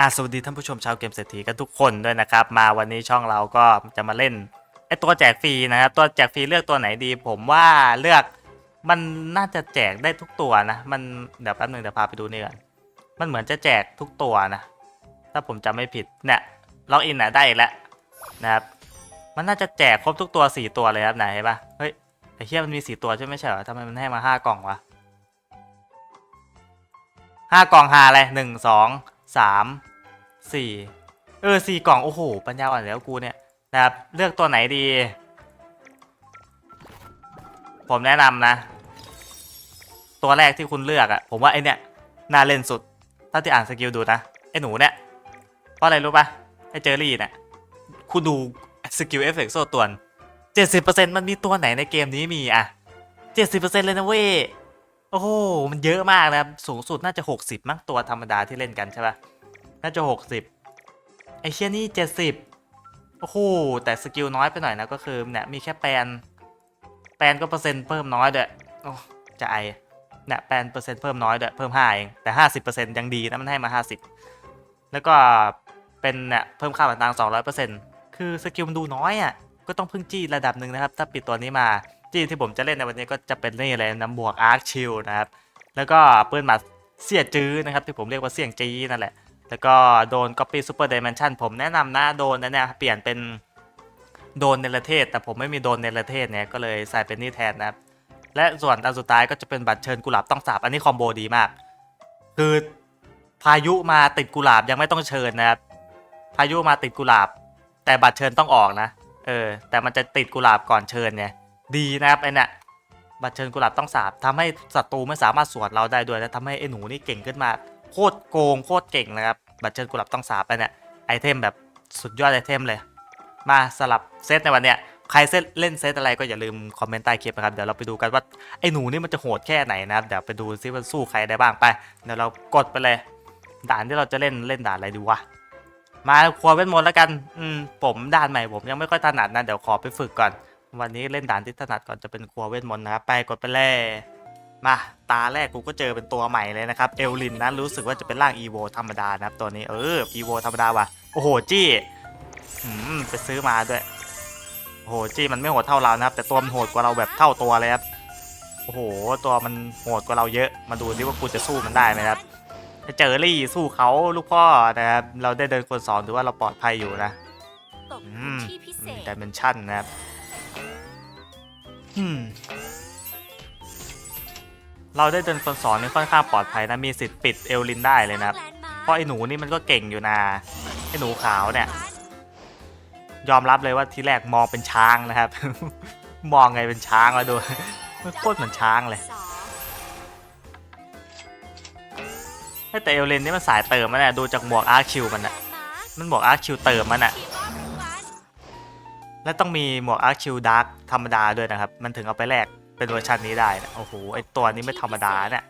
อะสวัสดีท่านผู้ชมชาวเกมเศรษฐีกันทุกคนด้วยนะครับ มาวันนี้ช่องเราก็จะมาเล่นไอตัวแจกฟรีนะครับ ตัวแจกฟรีเลือกตัวไหนดี ผมว่าเลือกมันน่าจะแจกได้ทุกตัวนะ มันเดี๋ยวแป๊บนึงเดี๋ยวพาไปดูนี่ก่อนมันเหมือนจะแจกทุกตัวนะ ถ้าผมจำไม่ผิดเนี่ยล็อกอินน่ะได้อีกแล้วนะครับ มันน่าจะแจกครบทุกตัวสี่ตัวเลยครับไหนเห็นปะเฮ้ยไอเฮียมันมีสี่ตัวใช่ไหมใช่เหรอทำไมมันให้มาห้ากล่องวะห้ากล่องหาอะไรหนึ่ง สี่เออสี่กล่อง โอ้โห ปัญญาอ่อนแล้วกูเนี่ยนะครับ เลือกตัวไหนดี ผมแนะนำนะ ตัวแรกที่คุณเลือกอะผมว่าไอเนี่ยน่าเล่นสุดเท่าที่อ่านสกิลดูนะ ไอหนูเนี่ย เพราะอะไรรู้ปะไอเจอรี่เนี่ย คุณดูสกิลเอฟเฟกต์โซ่ตวน70%มันมีตัวไหนในเกมนี้มีอะ70%เปอร์เซ็นต์เลยนะเว้ย โอ้โห มันเยอะมากนะครับ สูงสุดน่าจะ60มั้งตัวธรรมดาที่เล่นกันใช่ปะ น่าจะ 60 ไอเชี่ยนี่ 70 โอ้โห แต่สกิลน้อยไปหน่อยนะก็คือเนี่ยมีแค่แปลนแปลนก็เปอร์เซ็นต์เพิ่มน้อยด้วยโอ้จะไอเนี่ยแปลนเปอร์เซ็นต์เพิ่มน้อยด้วยเพิ่ม5เองแต่ 50%ยังดีนะมันให้มา 50 แล้วก็เป็นเนี่ยเพิ่มค่าต่าง 200%คือสกิลมันดูน้อยอะก็ต้องพึ่งจี้ระดับหนึ่งนะครับ ถ้าปิดตัวนี้มาจี้ที่ผมจะเล่นในวันนี้ก็จะเป็นนี่เลยน้ำบวกอาร์คชิลนะครับ แล้วก็ปืนหมัดเสียจื้อนะครับ ที่ผมเรียกว่าเสียงจี้นั่นแหละ แล้วก็โดน Copy Super Dimension ผมแนะนำนะโดนนะเนี่ยเปลี่ยนเป็นโดนเนรเทศ แต่ผมไม่มีโดนเนรเทศเนี่ยก็เลยใส่เป็นนี่แทนนะครับ และส่วนอันสุดท้ายก็จะเป็นบัตรเชิญกุหลาบต้องสาบอันนี้คอมโบดีมาก คือพายุมาติดกุหลาบยังไม่ต้องเชิญนะครับพายุมาติดกุหลาบ แต่บัตรเชิญต้องออกนะ เออ แต่มันจะติดกุหลาบก่อนเชิญเนี่ยดีนะครับไอ้เนี่ยบัตรเชิญกุหลาบต้องสาบทำให้ศัตรูไม่สามารถสวนเราได้ด้วยและทำให้ไอ้หนูนี่เก่งขึ้นมา โคตรโกงโคตรเก่งนะครับบัตรเชิญกุหลาบต้องสาบไปเนี่ยไอเทมแบบสุดยอดไอเทมเลย มาสลับเซตในวันเนี้ยใครเซตเล่นเซตอะไรก็อย่าลืมคอมเมนต์ใต้คลิปนะครับ เดี๋ยวเราไปดูกันว่าไอ้หนูนี่มันจะโหดแค่ไหนนะครับ เดี๋ยวไปดูซิว่าสู้ใครได้บ้างไป เดี๋ยวเรากดไปเลย ด่านที่เราจะเล่นเล่นด่านอะไรดีวะ มาครัวเวทมนต์แล้วกัน อืมผมด่านใหม่ผมยังไม่ค่อยถนัดนะ เดี๋ยวขอไปฝึกก่อน วันนี้เล่นด่านที่ถนัดก่อนจะเป็นครัวเวทมนต์นะครับ ไปกดไปเลย มาตาแรกกูก็เจอเป็นตัวใหม่เลยนะครับ เอลลินนะรู้สึกว่าจะเป็นร่างอีโวธรรมดานะครับตัวนี้เอออีโวธรรมดาว่ะโอ้โหจี้อืมไปซื้อมาด้วยโอ้โหจี้มันไม่โหดเท่าเรานะครับ แต่ตัวมันโหดกว่าเราแบบเท่าตัวเลยครับโอ้โห ตัวมันโหดกว่าเราเยอะ มาดูดิว่ากูจะสู้มันได้ไหมครับเจอรี่สู้เขาลูกพ่อนะครับเราได้เดินคนสองถือว่าเราปลอดภัยอยู่นะตกอืพื้นมที่พิเศษดิเมนชันนะครับอืม เราได้เดินคนสองนี่ค่อนข้างปลอดภัยนะมีสิทธิ์ปิดเอลลินได้เลยนะครับเพราะไอ้หนูนี่มันก็เก่งอยู่นะไอ้หนูขาวเนี่ย ยอมรับเลยว่าทีแรกมองเป็นช้างนะครับ มองไงเป็นช้างมาดูโคตรเหมือนช้างเลยแต่เอลลินนี่มันสายเติมมันเนี่ยดูจากหมวกอาร์คิวมันอะมันหมวกอาร์คิวเติมมันอะและต้องมีหมวกอาร์คิวดาร์กธรรมดาด้วยนะครับ มันถึงเอาไปแลก เป็นเวอร์ชันนี้ได้นะโอ้โหไอตัวนี้ไม่ธรรมดาเนี่ย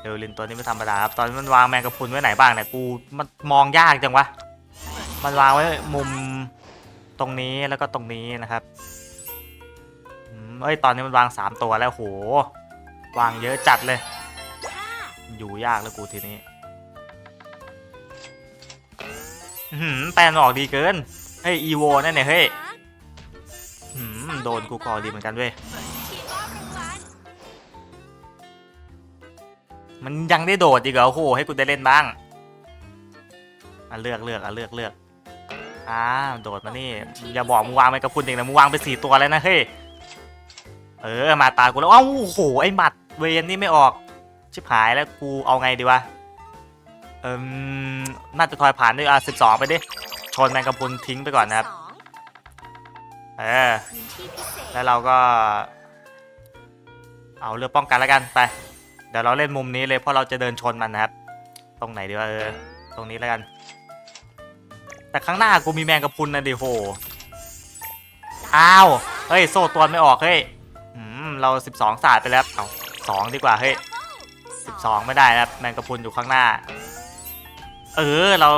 เดลินตัวนี้ไม่ธรรมดาครับตอนนี้มันวางแมงกะพรุนไว้ไหนบ้างเนี่ยกูมันมองยากจังวะมันวางไว้มุมตรงนี้แล้วก็ตรงนี้นะครับเอ้ยตอนนี้มันวางสามตัวแล้วโหวางเยอะจัดเลย อยู่ยากแล้วกูทีนี้อื้อหือแปลนออกดีเกินเฮ้ยอีโวนั่นเนี่ยเฮ้ย หือโดนกูกอดีเหมือนกันเว้ยทีมรอบรางวัลมันยังได้โดดอีกเหรอโอ้โหให้กูได้เล่นบ้างอะเลือกเลือกอะเลือกเลือกอ่าโดดมานี่ อย่าบอกมึงวางไปกับคุณเองนะมึงวางไปสี่ตัวแล้วนะเฮ้ย เออมาตากูแล้วเอ้าโอ้โหไอ้หมัดเวนนี่ไม่ออก ชิบหายแล้วกูเอาไงดีวะเอิมน่าจะทอยผ่านด้วยอะสิบสองไปดิชนแมงกะพรุนทิ้งไปก่อนนะครับ เออ พื้นที่พิเศษแล้วเราก็ เอาเรือป้องกันแล้วกันไป เดี๋ยวเราเล่นมุมนี้เลยเพราะเราจะเดินชนมันนะครับ ตรงไหนดีวะเออ ตรงนี้แล้วกัน แต่ข้างหน้ากูมีแมงกะพรุนนะดิโห อ้าว เฮ้ย โซ่ตัวไม่ออก เฮ้ยอืมเรา 12 ศาสตร์ไปแล้ว เอาสองดีกว่า เฮ้ย12ไม่ได้นะครับแมงกะพรุนอยู่ข้างหน้า เออ เรา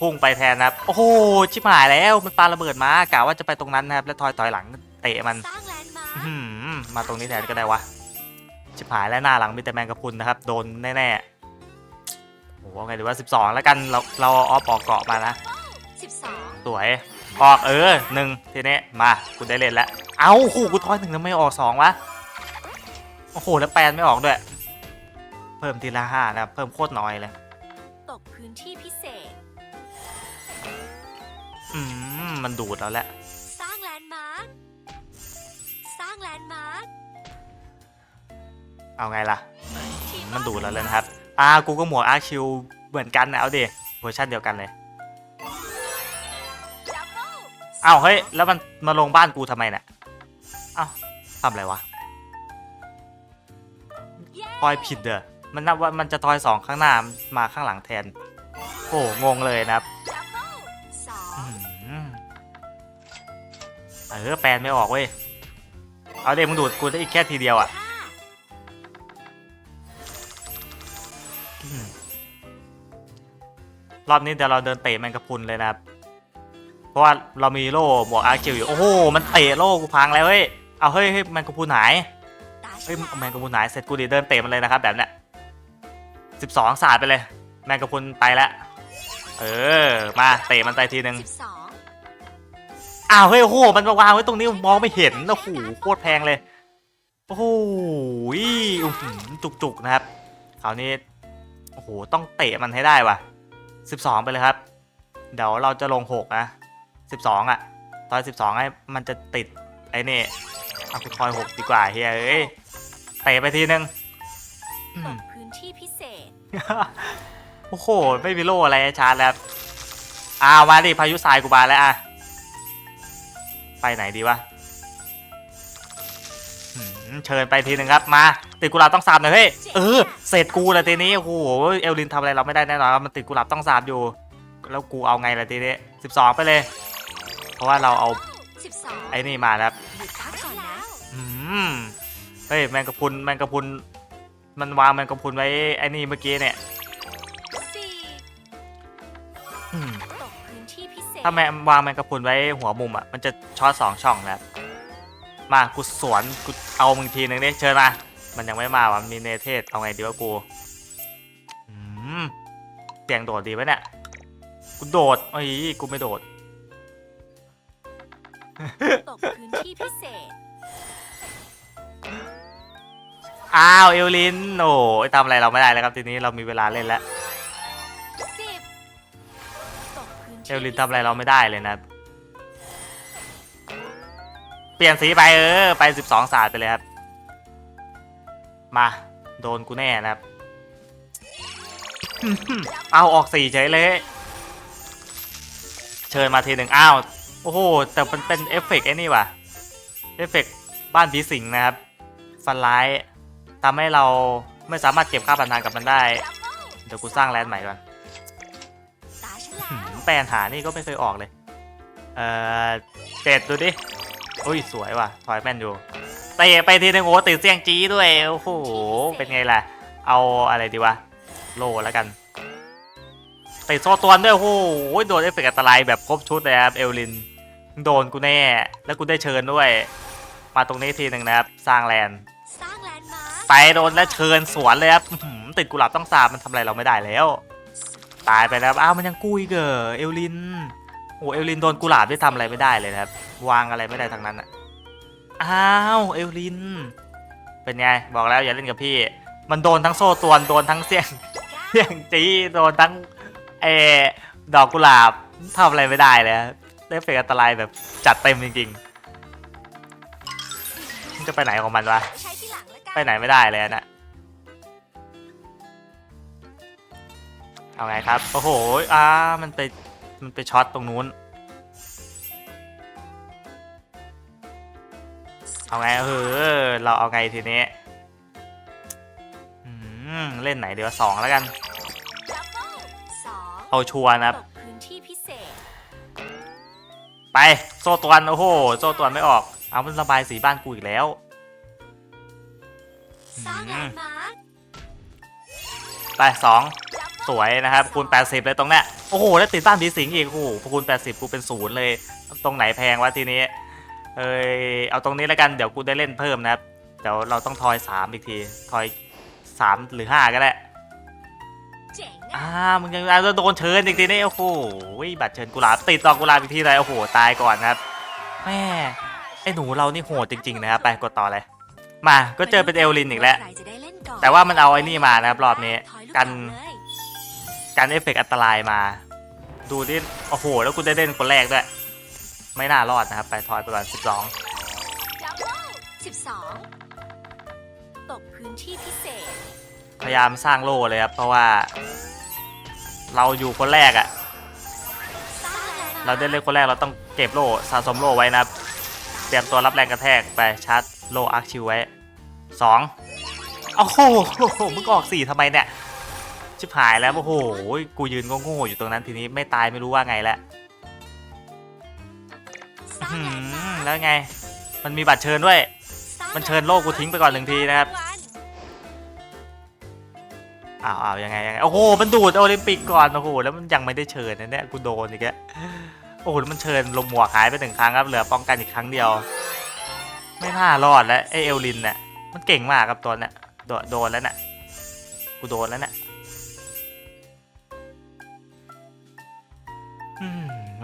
พุ่งไปแทนนะครับ โอ้โห ชิบหายแล้วมันปาระเบิดมากะว่าจะไปตรงนั้นนะครับ แล้วถอยถอยหลังเตะมันสร้างแลนด์มาร์คอื้อหือมาตรงนี้แทนก็ได้วะ ชิบหายแล้วหน้าหลังมีแต่แมงกะพรุนนะครับ โดนแน่โหเอาไงดีว่า 12 แล้วกันเราเราเอาออฟออกเกาะมานะ สิบสองสวย ออกเออหนึ่งทีนี้มากูได้เล่นแล้วเอ้าโหกูทอยหนึ่งแล้วไม่ออกสองวะโอ้โหแล้วแปลนไม่ออกด้วย เพิ่มทีละห้านะเพิ่มโคตรน้อยเลย ตกพื้นที่พิเศษ อืมมันดูดแล้วแหละ สร้างแลนด์มาร์คสร้างแลนด์มาร์คเอาไงล่ะ ทีมันดูดแล้วเลยนะครับ อ่า กูก็หมวกอาร์คิวเหมือนกันนะเอาดิเวอร์ชันเดียวกันเลย ดับเบิลอ้าวเฮ้ย แล้วมันมาลงบ้านกูทำไมเนี่ยอ้าวทำอะไรวะเย้ทอยผิดเด้อมันนับว่ามันจะทอยสองข้างหน้ามาข้างหลังแทน โอ้งงเลยนะครับ ออแปลนไม่ออกเว้ย เอาเด็มึงดูดกูได้อีกแค่ทีเดียวอะรอบนี้เดี๋ยวเราเดินเตะแมงกะพุนเลยนะครับ เพราะว่าเรามีโล่บวกอาร์คิวอยู่ โอ้โห มันเตะโล่กูพังแล้วเฮ้ย เอาเฮ้ยเฮ้ยแมงกะพุนหาย เฮ้ยแมงกะพุนหายเสร็จกูดิเดินเตะมันเลยนะครับ แบบเนี้ยสิบสองศาสตร์ไปเลย แมงกะพุนไปแล้ว เออ มาเตะมันไปทีหนึ่ง องอ้าวเฮ้ยโอ้โหมันมาวางไว้ตรงนี้มองไม่เห็นโอ้โหโคตรแพงเลยโอ้โหอื้อหือจุกๆนะครับคราวนี้โอ้โหต้องเตะมันให้ได้ว่ะ 12 ไปเลยครับ เดี๋ยวเราจะลง 6 นะ 12 อะ ตอน 12 ให้มันจะติดไอ้นี่เอาคุณทอย 6 ดีกว่าเฮียเอ้ยเตะไปทีนึงอืตมกพื้นที่พิเศษโอ้โห ไม่มีโล่อะไรให้ชาร์จแล้วอ้าวมาดิพายุทรายกูบานแล้วอะ ไปไหนดีวะหืมเชิญไปทีหนึ่งครับมา ติดกุหลาบต้องสาบหน่อยเฮ้ยเออเสร็จกูละทีนี้โอ้โหเอลลินทำอะไรเราไม่ได้แน่นอนครับมันติดกุหลาบต้องสาบอยู่ แล้วกูเอาไงละทีนี้สิบสองไปเลย เพราะว่าเราเอาสิบสองไอ้นี่มาแล้วหยุดพักก่อนนะอืมเฮ้ยแมงกะพรุนแมงกะพรุนมันวางแมงกะพรุนไว้ไอ้นี่เมื่อกี้เนี่ย ถ้าแมงวางแมงกะพรุนไว้หัวมุมอะมันจะช็อตสองช่องนะครับมากูสวนกูเอามึงทีนึงดิเชิญมามันยังไม่มาว่ะมันมีเนเธศเอาไงดีวะกูอืมเสียงโดดดีไหมเนี่ยกูโดดเอ้ยกูไม่โดดตกพื้นที่พิเศษอ้าวเอลลินโอ้ยทำอะไรเราไม่ได้แล้วครับทีนี้เรามีเวลาเล่นแล้ว เอลลินทำอะไรเราไม่ได้เลยนะครับเปลี่ยนสีไปเออ ไป 12 ศาสตร์ไปเลยครับ มา โดนกูแน่นะครับ เอาออกสีเฉยเลย เชิญมาทีหนึ่งอ้าว โอ้โห แต่มันเป็นเอฟเฟกต์ไอ้นี่ว่ะ เอฟเฟกต์บ้านผีสิงนะครับ ฟันร้ายทำให้เราไม่สามารถเก็บค่าพันธานกับมันได้ดับเบิลเดี๋ยวกูสร้างแลนด์ใหม่ก่อนตาฉัน แล้หืวมแปลนหานี่ก็ไม่เคยออกเลย เอ่อเจ็ดดูดิ อุ้ยสวยว่ะ ถอยแม่นอยู่เตะไปทีนึงโอ้ติดเสียงจี้ด้วย โอ้โห เป็นไงล่ะ เอาอะไรดีวะ โลแล้วกันติดโซตัวนด้วย โอ้โห โดนเอฟเฟกต์อันตรายแบบครบชุดเลยครับ เอลลิน โดนกูแน่ แล้วกูได้เชิญด้วย มาตรงนี้ทีหนึ่งนะครับ สร้างแลนด์สร้างแลนด์มาร์คไปโดนแล้วเชิญสวนเลยครับอื้อหือติดกุหลาบต้องสาบมันทำอะไรเราไม่ได้แล้ว ตายไปแล้วอ้าวมันยังกุ้ยเกอเอลลินโอ้เอลลินโดนกุหลาบที่ทำอะไรไม่ได้เลยนะครับ วางอะไรไม่ได้ทั้งนั้นอะอ้าวเอลลิน เป็นไงบอกแล้วอย่าเล่นกับพี่ มันโดนทั้งโซ่ตรวนโดนทั้งเสียงเสียงจีโดนทั้งเออดอกกุหลาบทำอะไรไม่ได้เลยครับได้เฟกอันตรายแบบจัดเต็มจริงๆมันจะไปไหนของมันวะใช้ที่หลังแล้วกันไปไหนไม่ได้เลยอะนะ เอาไงครับ โอ้โห อ่า มันไป มันไปช็อตตรงนู้น เอาไง เออ เราเอาไงทีนี้อืมเล่นไหนเดี๋ยวสองแล้วกันดับเบิลสองเอาชัวร์นะครับตกพื้นที่พิเศษไป โซ่ตวนโอ้โห โซ่ตวนไม่ออก เอามันระบายสีบ้านกูอีกแล้วสร้างแลนด์มาร์คไปสองดับเบิล สวยนะครับคูณ 80 เลยตรงเนี้ยโอ้โห แล้วติดบ้านผีสิงอีกโอ้โหพอคูณ 80 กูเป็นศูนย์เลย ตรงไหนแพงวะทีนี้ เอ้ยเอาตรงนี้แล้วกันเดี๋ยวกูได้เล่นเพิ่มนะครับเดี๋ยวเราต้องทอย 3 อีกทีทอย 3 หรือ 5 ก็ได้อ่ามึงยังอะโดนเชิญอีกทีนี่โอ้โหบัตรเชิญกุหลาบติดต่อกุหลาบอีกทีเลยโอ้โหตายก่อนครับแม่ไอ้หนูเรานี่โหดจริง ๆ นะครับไปกดต่อเลยมาก็เจอเป็นเอลลินอีกแล้วแต่ว่ามันเอาไอ้นี่มานะครับรอบนี้กัน กเลยการเอฟเฟกต์อันตรายมา ดูดิโอ้โห แล้วกูได้เล่นคนแรกด้วย ไม่น่ารอดนะครับ ไปทอยไปก่อน12ดับเบิลสิบสองตกพื้นที่พิเศษ พยายามสร้างโล่เลยครับ เพราะว่า เราอยู่คนแรกอะ่ะสร้างแลนด์เราได้เล่นคนแรกเราต้องเก็บโล่สะสมโล่ไว้นะครับ เตรียมตัวรับแรงกระแทกไปชาร์จโล่อาร์คชิวไว้สองโอ้โหมึงออกสี่ทำไมเนี่ย ชิบหายแล้วโอ้โหกูยืนโง่อยู่ตรงนั้นทีนี้ไม่ตายไม่รู้ว่าไงแล้วแล้วไง มันมีบัตรเชิญด้วย มันเชิญโลกกูทิ้งไปก่อนหนึ่งทีนะครับอ้าวอ้าวยังไงยังไงโอ้โหมันดูดโอลิมปิกก่อนโอ้โหแล้วมันยังไม่ได้เชิญนะเนี่ยกูโดนอีกแล้วโอ้โหแล้วมันเชิญลมหมวกหายไปหนึ่งครั้งครับเหลือป้องกันอีกครั้งเดียว ไม่น่ารอดแล้วไอเอลลินเนี่ยมันเก่งมากครับตัวเนี่ยโดนโดนแล้วน่ะกูโดนแล้วน่ะ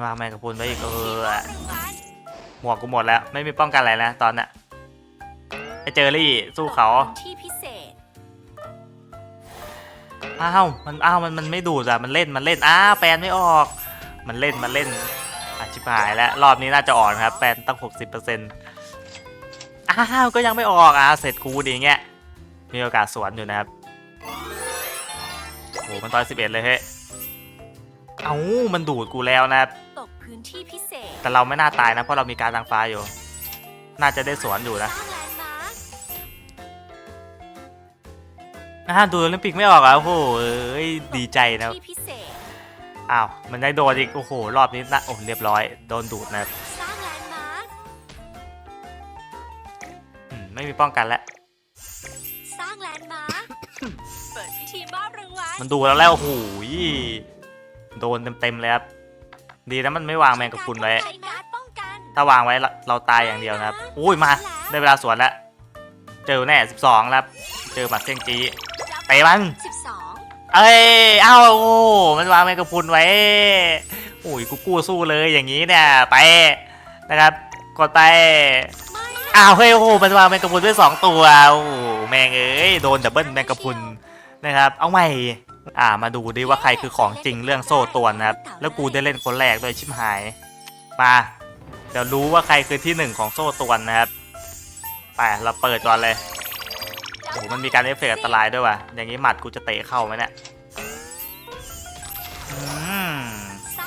วางแมงกะพรุนไว้อีกเออหมวกกูหมดแล้ว ไม่มีป้องกันอะไรแล้วตอนนี้ไอเจอรี่สู้เขาที่พิเศษอ้าวมันอ้าวมันมันไม่ดูดอะมันเล่นมันเล่นอ้าวแปลนไม่ออก มันเล่นมันเล่นอธิบหายแล้วรอบนี้น่าจะอ่อนครับแปลนตั้ง 60%อ้าวก็ยังไม่ออกอะเสร็จกูดีเงี้ยมีโอกาสสวนอยู่นะครับโอ้โหมันตอน11 เลยเฮ้ยเอ้ามันดูดกูแล้วนะครับ พื้นที่พิเศษแต่เราไม่น่าตายนะเพราะเรามีการทางฟ้าอยู่ น่าจะได้สวนอยู่สนะร้างแลนด์มาร์คอ่าดูโอลิมปิกไม่ออกอะโอ้โหเอ้ยดีใจนะที่พิเศษ อ้าวมันได้โดนอีกโอ้โหรอบนี้นะโอ้เรียบร้อยโดนดูดนะครับสร้างแลนด์มาร์คอืมไม่มีป้องกันแล้วสร้างแลนด์มาร์คเปิดพิธีมอบรางวัลมันดูแล้วแล้วโอ้โหยโดนเต็มๆเลยครับ ดีนะมันไม่วางแมงกะพรุนไว้การการดป้องกันถ้าวางไว้เราเราตายอย่างเดียวนะครับ อุ้ยมา ได้เวลาสวนแล้ว เจอแน่ 12แล้วครับ เจอหมัดเส้นจีเตะมันสิบสองเอ้ยเอ้าโอ้โหมันวางแมงกะพรุนไว้โอ้ยกูกู้สู้เลยอย่างนี้เนี่ยไปนะครับกดไปไม่อ้าวเฮ้ยโอ้โหมันวางแมงกะพรุนไว้สองตัวโอ้โหแมงเอ้ยโดนดับเบิลแมงกะพรุนนะครับ เอาใหม่ อ่ามาดูดิว่าใครคือของจริงเรื่องโซ่ตวนนะครับ แล้วกูได้เล่นคนแรกด้วยชิบหาย มาเดี๋ยวรู้ว่าใครคือที่หนึ่งของโซ่ตวนนะครับ ไปเราเปิดก่อนเลยโอ้โหมันมีการเอฟเฟกต์อันตรายด้วยว่ะ อย่างนี้หมัดกูจะเตะเข้าไหมเนี่ยอืมช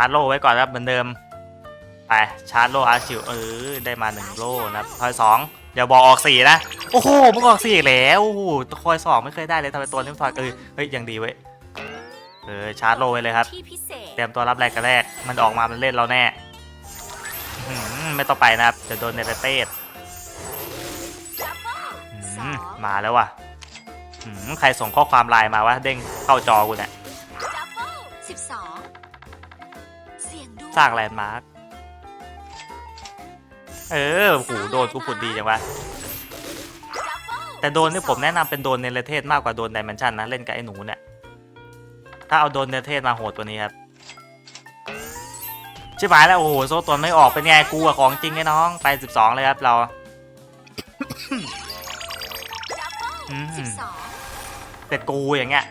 าร์จโล่ไว้ก่อนครับเหมือนเดิม ไปชาร์จโล่อาชิวเออได้มาหนึ่งโล่นะครับคอยสอง อย่าบอกออกสี่นะ โอ้โหมึงออกสี่อีกแล้วโอ้โหคอยสองไม่เคยได้เลยทำไมตัวนี้มันทอยเออเฮ้ยยังดีเว้ยเออชาร์จโล่ไว้เลยครับที่พิเศษเตรียมตัวรับแรงกระแรกมันออกมามันเล่นเราแน่อื้อหือไม่ต้องไปนะครับจะโดนเนเรเตสดับเบิ้ลอื้อสหือองมาแล้วว่ะอื้อหือใครส่งข้อความไลน์มาวะเด้งเข้าจอกูเนี่ยดับเบิ้ลสิบสองเสียงดูสร้างแลนด์มาร์ค เออโอ้โหโดนกูผุดดีจังวะดับเบิ้ลแต่โดนนี่ผมแนะนำเป็นโดนเนรเทศมากกว่าโดนไดเมนชันนะเล่นกับไอ้หนูเนี่ย ถ้าเอาโดนเนรเทศมาโหดกว่านี้ครับชิบหายแล้วโอ้โหโซ่ตัวไม่ออกเป็นไงกูอะของจริงไอ้น้องไป 12 เลยครับเราดับเบิ้ลอืมสิบสองเสร็จกูอย่างเงี้ย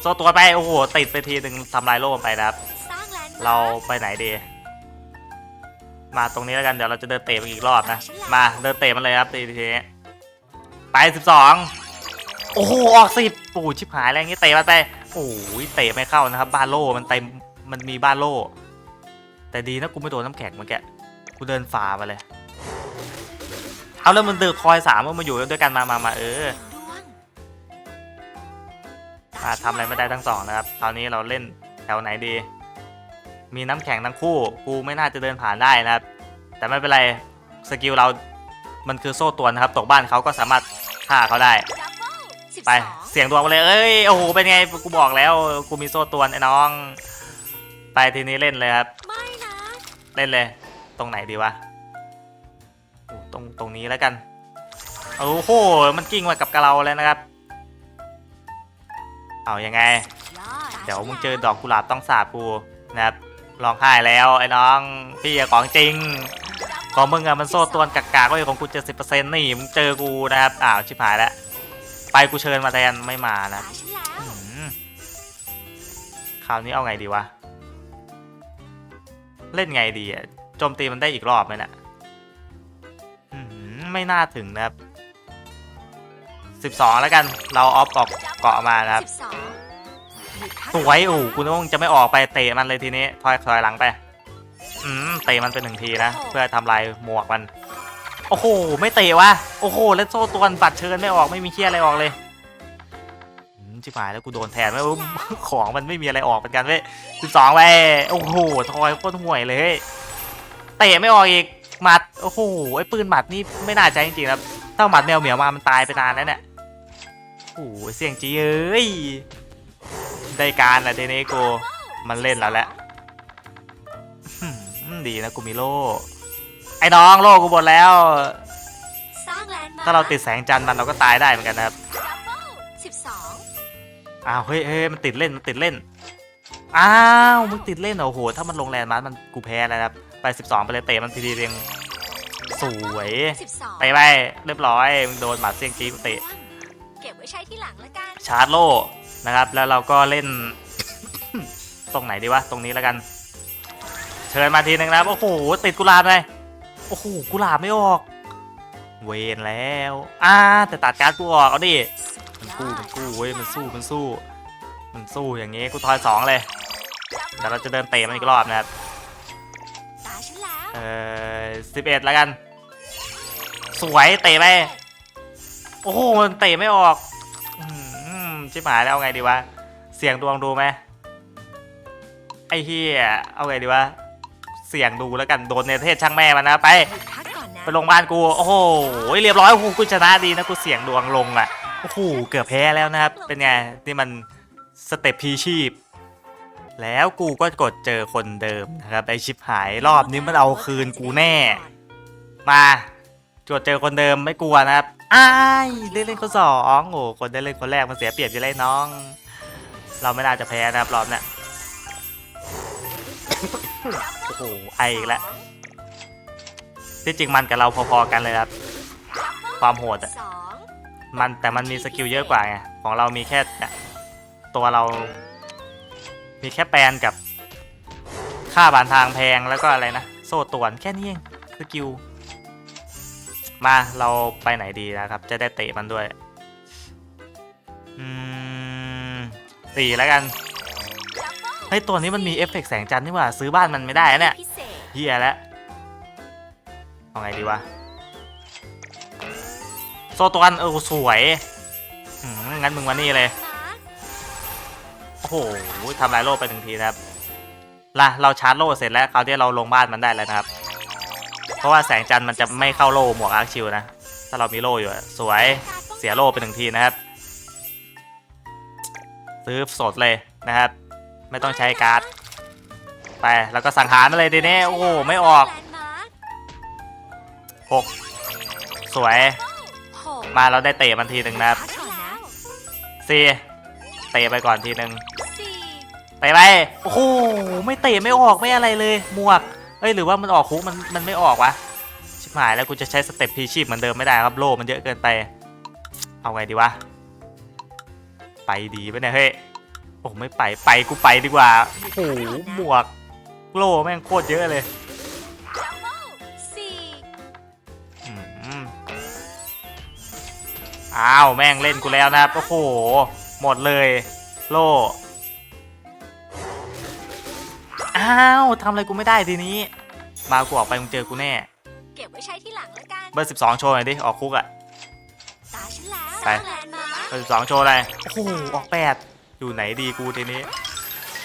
โซ่ตัวไปโอ้โหติดไปทีหนึ่งทำลายโล่ไปนะครับสร้างแลนด์มาร์คเราไปไหนดี มาตรงนี้แล้วกันเดี๋ยวเราจะเดินเตะมันอีกรอบนะ มาเดินเตะมันเลยครับตีทีนี้ไปสิบสองโอ้โหออกสิบโอ้โหชิบหายแล้วอย่างงี้เตะมันไปโอ้ยเตะไม่เข้านะครับบ้านโล่มันเต็มมันมีบ้านโล่ แต่ดีนะกูไม่โดนน้ำแข็งเมื่อกี้กูเดินฝ่ามาเลยเอาแล้วมันเดือคอยสามว่ามาอยู่ด้วยกันมามามาเออมาทำอะไรไม่ได้ทั้งสองนะครับคราวนี้เราเล่นแถวไหนดี มีน้ำแข็งทั้งคู่ กูไม่น่าจะเดินผ่านได้นะครับ แต่ไม่เป็นไร สกิลเรา มันคือโซ่ตวนนะครับ ตกบ้านเขาก็สามารถฆ่าเขาได้ ไป เสียงดวงเลย เอ้ย โอ้โห เป็นไง กูบอกแล้ว กูมีโซ่ตวนไอ้น้อง ไปทีนี้เล่นเลยครับไม่นะเล่นเลย ตรงไหนดีวะโอ้ตรงตรงนี้แล้วกัน โอ้โห มันกิ้งมากับกระเราเลยนะครับ เอายังไง เดี๋ยวมึงเจอดอกกุหลาบต้องสาบกูนะครับ ร้องไห้แล้วไอ้น้องพี่อะของจริง ของมึงอะมันโซ่ตวนกากๆไว้ของกูเจ็ดสิบเปอร์เซ็นต์นี่มึงเจอกูนะครับอ้าวชิบหายแล้วไปกูเชิญมาแทนไม่มานะคราวนี้เอาไงดีวะ เล่นไงดีอะโจมตีมันได้อีกรอบไหมเนะี่ยอืมไม่น่าถึงนะครับสิบสองแล้วกัน เราออฟออกเกาะมานะครับ สิบสองหยุดพักสวยอู๋กูนึกว่ามึงจะไม่ออกไปเตะมันเลยทีนี้ถอยถอยหลังไปอืมเตะมันเป็นหนึ่งทีนะเพื่อทำลายหมวกมัน โอ้โหไม่เตะวะโอ้โหแล้วโซ่ตัวนบัตรเชิญไม่ออกไม่มีเคี้ยอะไรออกเลยอืมชิบหายแล้วกูโดนแทนไว้ยของมันไม่มีอะไรออกเหมือนกันเว้ยสิบสองไปโอ้โหทอยโคตรห่วยเลยเฮ้ยเตะไม่ออกอีกหมัดโอ้โหไอ้ปืนหมัดนี่ไม่น่าใจจริงๆนะถ้าหมัดแมวเหมียวมามันตายไปนานแล้วเนี่ยโอ้โหเสียงจีเอ้ย ได้การละเดเนโกมันเล่นแล้วแหละอืมดีนะกูมีโล่ไอ้น้องโล่กูหมดแล้วสร้างแลนด์มาร์คถ้าเราติดแสงจันทร์มันเราก็ตายได้เหมือนกันนะครับดับเบิลสิบสองอ้าวเฮ้ยเฮ้ยมันติดเล่นมันติดเล่นอ้าวมึงติดเล่นเหรอโอ้โหถ้ามันลงแลนด์มาร์คมันกูแพ้แล้วนะครับไป 12 ไปเลยเตะมันทีเดียวเองสวยสิบสองไปไปเรียบร้อยมึงโดนหมัดเสียงจี๊บเตะเก็บไว้ใช้ที่หลังละกันชาร์จโล่ นะครับ แล้วเราก็เล่น ตรงไหนดีวะ ตรงนี้แล้วกัน เชิญมาทีนึงนะครับ โอ้โห ติดกุหลาบเลย โอ้โห กุหลาบไม่ออก เวนแล้ว อ่า แต่ตัดการดกูออก เอาดิ มันกู้ มันกู้เว้ย มันสู้ มันสู้ มันสู้อย่างงี้ กูทอยสองเลยเดี๋ยวเราจะเดินเตะมันอีกรอบนะครับ เออสิบเอ็ดแล้วกัน สวย เตะไป โอ้โหมันเตะไม่ออก ชิบหายแล้วเอาไงดีวะ เสี่ยงดวงดูไหมไอ้เฮียเอาไงดีวะ เสี่ยงดูแล้วกัน โดนเนเธศช่างแม่มันนะไปหยุดพักก่อนนะไปลงบ้านกู โอ้โห เรียบร้อยโอ้โหกูชนะดีนะกูเสี่ยงดวงลงอะ โอ้โห เกือบแพ้แล้วนะครับ เป็นไง นี่มันสเต็ปพีชีพ แล้วกูก็กดเจอคนเดิมนะครับ ไอชิปหายรอบนี้มันเอาคืนกูแน่ มาจดเจอคนเดิมไม่กลัวนะครับ อ้ายได้เล่นคนสองโอ้คนได้เล่นคนแรกมันเสียเปรียบอยู่เลยน้อง เราไม่น่าจะแพ้นะครับรอบเนี้ยโอ้โหไออีกแล้วที่จริงมันกับเราพอๆกันเลยครับ ความโหดอะมันแต่มันมีสกิลเยอะกว่าไงของเรามีแค่เนี่ยตัวเรา มีแค่แปลนกับค่าบานทางแพงแล้วก็อะไรนะ โซ่ตวนแค่นี้เองสกิล มาเราไปไหนดีนะครับ จะได้เตะมันด้วยอืมสี่แล้วกันเฮ้ยตัวนี้มันมีเอฟเฟกต์แสงจันทร์นี่หว่า ซื้อบ้านมันไม่ได้นะเนี่ยเฮียแล้วเอาไงดีวะโซตัวนเออสวยงั้นมึงมานี่เลย โอ้โหทำลายโล่ไปหนึ่งทีนะครับล่ะเราชาร์จโล่เสร็จแล้วคราวที่เราลงบ้านมันได้แล้วนะครับ เพราะว่าแสงจันทร์มันจะไม่เข้าโล่หมวกอาร์คชิวนะ ถ้าเรามีโล่อยู่สวยเสียโล่ไปหนึ่งทีนะครับ ซื้อสดเลยนะครับ ไม่ต้องใช้การ์ด ไปแล้วก็สังหารอะไรดีเน่โอ้โหไม่ออกหกสวย มาเราได้เตะมันทีหนึ่งนะครับสี่เตะไปก่อนทีหนึ่งเตะไปโอ้โหไม่เตะไม่ออกไม่อะไรเลยหมวก อ้ยหรือว่ามันออกคุกมันมันไม่ออกวะชิบหายแล้วกูจะใช้สเต็ปพีชีพเหมือนเดิมไม่ได้ครับโล่มันเยอะเกินไป เอาไงดีวะไปดีปะเนี่ยเฮ้ยโอ้ไม่ไปไปกูไปดีกว่าโอ้โหหมวกโล่แม่งโคตรเยอะเลยอ้าวแม่งเล่นกูแล้วนะครับโอ้โหหมดเลย โล่ อ้าวทำอะไรกูไม่ได้ทีนี้ มากูออกไปมึงเจอกูแน่ เก็บไว้ใช้ที่หลังละกันเบอร์12โชว์หน่อยดิ ออกคุกอะตาฉันแล้วไปสร้างแลนด์มาร์คเบอร์12โชว์อะไรโอ้โหออก8อยู่ไหนดีกูทีนี้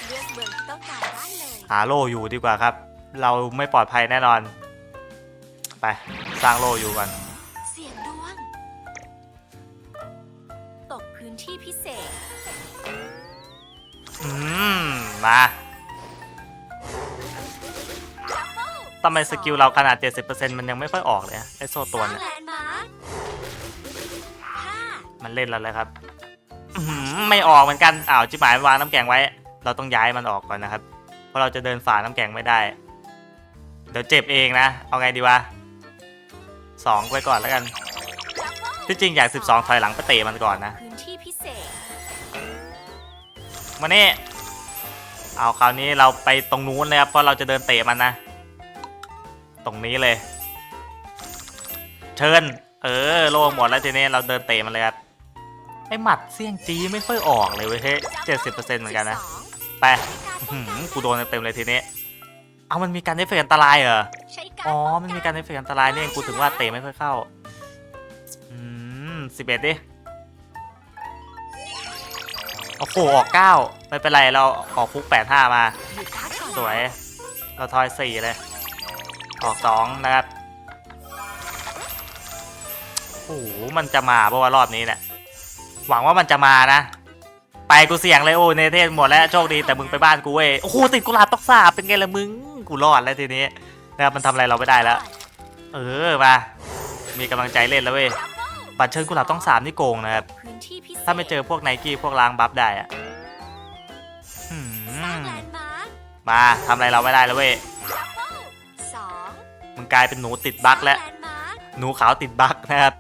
เลือกเมืองที่ต้องการได้เลย หาโล่อยู่ดีกว่าครับ เราไม่ปลอดภัยแน่นอน ไปสร้างโล่อยู่ก่อน เสียงดวง ตกพื้นที่พิเศษ อืม มา ทำไมสกิลเราขนาด 70%มันยังไม่ค่อยออกเลยอะไอโซ่ตัวสร้างเนี่ยแลนด์มาร์คห้ามันเล่นแล้วเลยครับออื้อหือไม่ออกเหมือนกัน อ้าวจิ๋หมายวางน้ำแข็งไว้ เราต้องย้ายมันออกก่อนนะครับ เพราะเราจะเดินฝ่าน้ำแข็งไม่ได้ เดี๋ยวเจ็บเองนะ เอาไงดีวะสองไปก่อนแล้วกัน ที่จริงอยาก 12 ถอยหลังไปเตะมันก่อนนะ พื้นที่พิเศษมานี่เอาคราวนี้เราไปตรงนู้นเลยครับเพราะเราจะเดินเตะมันนะ ตรงนี้เลย เชิญ เออ โล่งหมดแล้วทีนี้เราเดินเตะมันเลยครับไอหมัดเสี่ยงจีไม่ค่อยออกเลยเว้ยเฮ้เจ็ดสิบเปอร์เซ็นต์เหมือนกันนะ ไปหือกูโดนเต็มเลยทีนี้เอามันมีการเอฟเฟกต์อันตรายเหรอ อ๋อ มันมีการเอฟเฟกต์อันตรายนี่เองกูถึงว่าเตะไม่ค่อยเข้า อืมสิบเอ็ดดิ โอ้โห ออกเก้าไม่เป็นไรเราออกฟุกแปดห้ามา สวย เราทอยสี่เลย ออกสองนะครับโอ้โหมันจะมาเพราะว่ารอบนี้เนี่ยหวังว่ามันจะมานะ ไปกูเสี่ยงเลยโอ้เนเธนหมดแล้วโชคดีแต่มึงไปบ้านกูเว้ยโอ้โหติดกุหลาบตอกสาบเป็นไงล่ะมึงกูรอดแล้วทีนี้นะครับมันทำอะไรเราไม่ได้แล้ว เออมามีกำลังใจเล่นแล้วเว้ยบัตรเชิญกุหลาบต้องสามนี่โกงนะครับถ้าไม่เจอพวกไนกี้พวกล้างบัฟได้อะมาร์คมาทำอะไรเราไม่ได้แล้วเว้ย กลายเป็นหนูติดบั๊กแล้วสร้างแลนด์มาร์คหนูขาวติดบั๊กนะครับ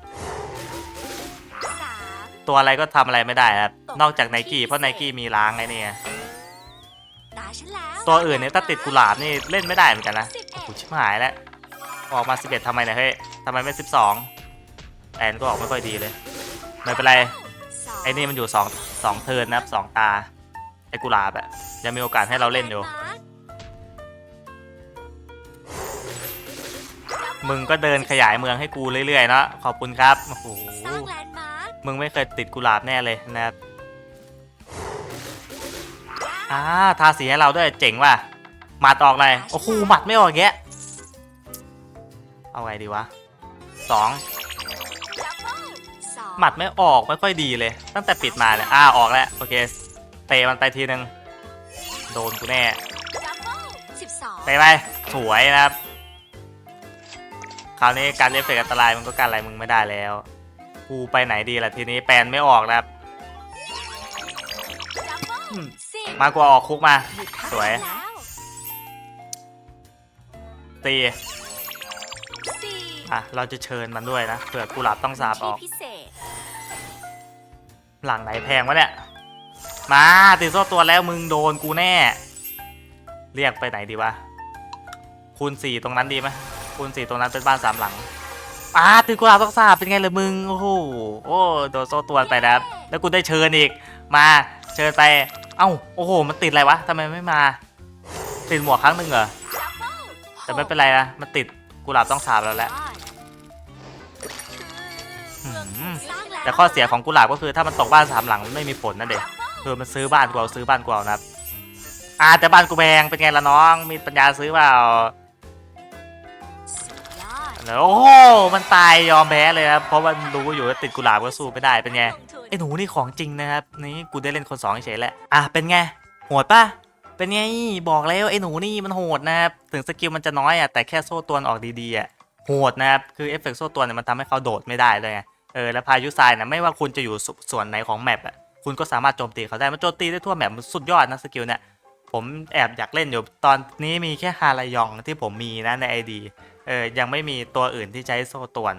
สามตัวอะไรก็ทำอะไรไม่ได้ครับ นอกจากไนกี้เพราะไนกี้มีล้างไงเนี่ยตาฉันแล้วตัวอื่นเนี่ยถ้าติดกุหลาบนี่เล่นไม่ได้เหมือนกันนะสิบเอ็โอ้ดโหชิบหายแล้วออกมา 11ทำไมเนี่ยเฮ้ยทำไมไม่ 12แอนก็ออกไม่ค่อยดีเลยไม่เป็นไรสองไอ้นี่มันอยู่2 2เทิร์นนะครับสองตาไอ้กุหลาบอะยังมีโอกาสให้เราเล่นอยู่ มึงก็เดินขยายเมืองให้กูเรื่อยๆเนาะขอบคุณครับโอ้โหสร้างแลนด์มาร์คมึงไม่เคยติดกุหลาบแน่เลยนะครับอ่าทาสีให้เราด้วยเจ๋งว่ะหมัดออกเลยโอ้โหหมัดไม่ออกแยะเอาไงดีวะสองดับเบิลสองหมัดไม่ออกไม่ค่อยดีเลย ตั้งแต่ปิดมาเนี่ยอ่าออกแล้วโอเคเตะมันไปทีนึงโดนกูแน่ดับเบิลสิบสองเตะไปสวยนะครับ คราวนี้การเอฟเฟกต์อันตรายมันก็กันอะไรมึงไม่ได้แล้ว กูไปไหนดีล่ะทีนี้แปลนไม่ออกนะครับดับเบิลอืมสิบมากกว่าออกคุกมาหยุดพักสวยแล้วตีสี่อะ เราจะเชิญมันด้วยนะเผื่อกุหลาบต้องสาบออกที่พิเศษหลังไหนแพงวะเนี่ย มาติดโซ่ตัวแล้วมึงโดนกูแน่ เรียกไปไหนดีวะคูณสี่ตรงนั้นดีไหม คูณสี่ตรงนั้นเป็นบ้านสามหลังอ่าติดกุหลาบต้องสาบเป็นไงล่ะมึง โอ้โหโอ้โดนโซ่ตัวไปนะครับแล้วกูได้เชิญอีก มาเชิญไป เอ้าโอ้โห มันติดอะไรวะทำไมไม่มา ติดหมวกครั้งหนึ่งเหรอแต่ไม่เป็นไรนะมันติดกุหลาบต้องสาบแล้วแหละแต่ข้อเสียของกุหลาบก็คือถ้ามันตกบ้านสามหลังไม่มีผลนั่นเด็กคือมันซื้อบ้านกูเอาซื้อบ้านกูเอานะครับอ่าแต่บ้านกูแพงเป็นไงล่ะน้อง มีปัญญาซื้อเปล่า แล้วโอ้โหมันตายยอมแพ้เลยครับ เพราะมันรู้อยู่ว่าติดกุหลาบก็สู้ไม่ได้เป็นไงไอ้หนูนี่ของจริงนะครับ นี่กูได้เล่นคนสองเฉยแหละอะเป็นไงโหดปะเป็นไงบอกแล้วไอ้หนูนี่มันโหดนะครับถึงสกิลมันจะน้อยอะแต่แค่โซ่ตัวนออกดีๆอะโหดนะครับคือเอฟเฟกต์โซ่ตัวนเนี่ยมันทำให้เขาโดดไม่ได้เลยไงเออแล้วพายุทรายนะไม่ว่าคุณจะอยู่สส่วนไหนของแมปอะคุณก็สามารถโจมตีเขาได้มันโจมตีได้ทั่วแมปมันสุดยอดนะสกิลเนี่ยผมแอบอยากเล่นอยู่ตอนนี้มีแค่ฮารายองที่ผมมีนะในไอดี เออยังไม่มีตัวอื่นที่ใช้โซ่ตวน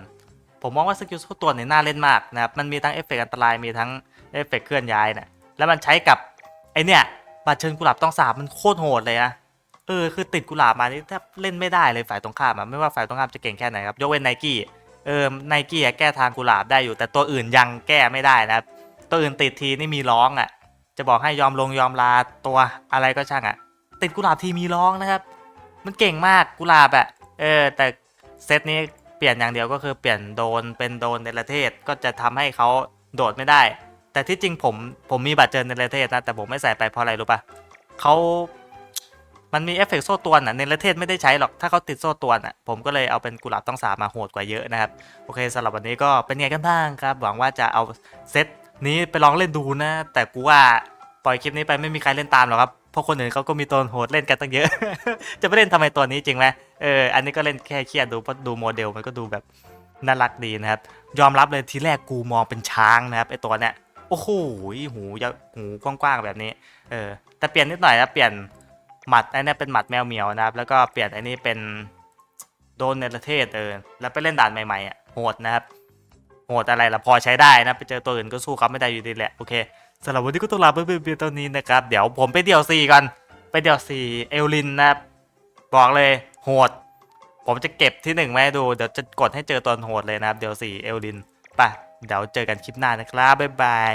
ผมมองว่าสกิลโซ่ตวนเนี่ยน่าเล่นมากนะครับ มันมีทั้งเอฟเฟกต์อันตราย มีทั้งเอฟเฟกต์เคลื่อนย้ายเนี่ย แล้วมันใช้กับไอเนี่ยบัตรเชิญกุหลาบต้องสาบมันโคตรโหดเลยนะ เออคือติดกุหลาบมานี่แทบเล่นไม่ได้เลยฝ่ายตรงข้ามอะไม่ว่าฝ่ายตรงข้ามจะเก่งแค่ไหนครับ ยกเว้นไนกี้ เออไนกี้แก้ทางกุหลาบได้อยู่ แต่ตัวอื่นยังแก้ไม่ได้นะครับ ตัวอื่นติดทีนี่มีร้องอะจะบอกให้ยอมลงยอมลาตัวอะไรก็ช่างอะติดกุหลาบทีมีร้องนะครับ มันเก่งมากกุหลาบอะ เออแต่เซตนี้เปลี่ยนอย่างเดียวก็คือเปลี่ยนโดนเป็นโดนในประเทศก็จะทำให้เขาโดดไม่ได้ แต่ที่จริงผมผมมีบัตรเจอในประเทศนะแต่ผมไม่ใส่ไปเพราะอะไรรู้ปะเขามันมีเอฟเฟกต์โซ่ตัวน่ะในประเทศไม่ได้ใช้หรอกถ้าเขาติดโซ่ตัวน่ะผมก็เลยเอาเป็นกุหลาบต้องสาบมาโหดกว่าเยอะนะครับโอเคสำหรับวันนี้ก็เป็นไงกันบ้างครับ หวังว่าจะเอาเซตนี้ไปลองเล่นดูนะ แต่กูว่าปล่อยคลิปนี้ไปไม่มีใครเล่นตามหรอกครับ เพราะคนอื่นเขาก็มีตัวโหดเล่นกันตั้งเยอะ จะไปเล่นทำไมตัวนี้จริงไหมเอออันนี้ก็เล่นแค่เครียดดูเพราะดูโมเดลมันก็ดูแบบน่ารักดีนะครับ ยอมรับเลยทีแรกกูมองเป็นช้างนะครับไอตัวเนี้ยโอ้โหหูยาวหูกว้างๆแบบนี้เออแต่เปลี่ยนนิดหน่อยนะเปลี่ยนหมัดไอเนี่ยเป็นหมัดแมวเหมียวนะครับ แล้วก็เปลี่ยนไอนี่เป็นโดนเนรเทศเออแล้วไปเล่นด่านใหม่ๆอะโหดนะครับโหดอะไรละพอใช้ได้นะไปเจอตัวอื่นก็สู้เขาไม่ได้อยู่ดีแหละโอเค สำหรับวันนี้ก็ต้องลาไปเพียงเท่านี้นะครับ เดี๋ยวผมไปเดี่ยวซีกันไปเดี่ยวซีเอลลินนะครับบอกเลยโหด ผมจะเก็บที่หนึ่งมาให้ดู เดี๋ยวจะกดให้เจอตอนโหดเลยนะครับเดี่ยวสี่เอลลินไปเดี๋ยวเจอกันคลิปหน้านะครับบ๊ายบาย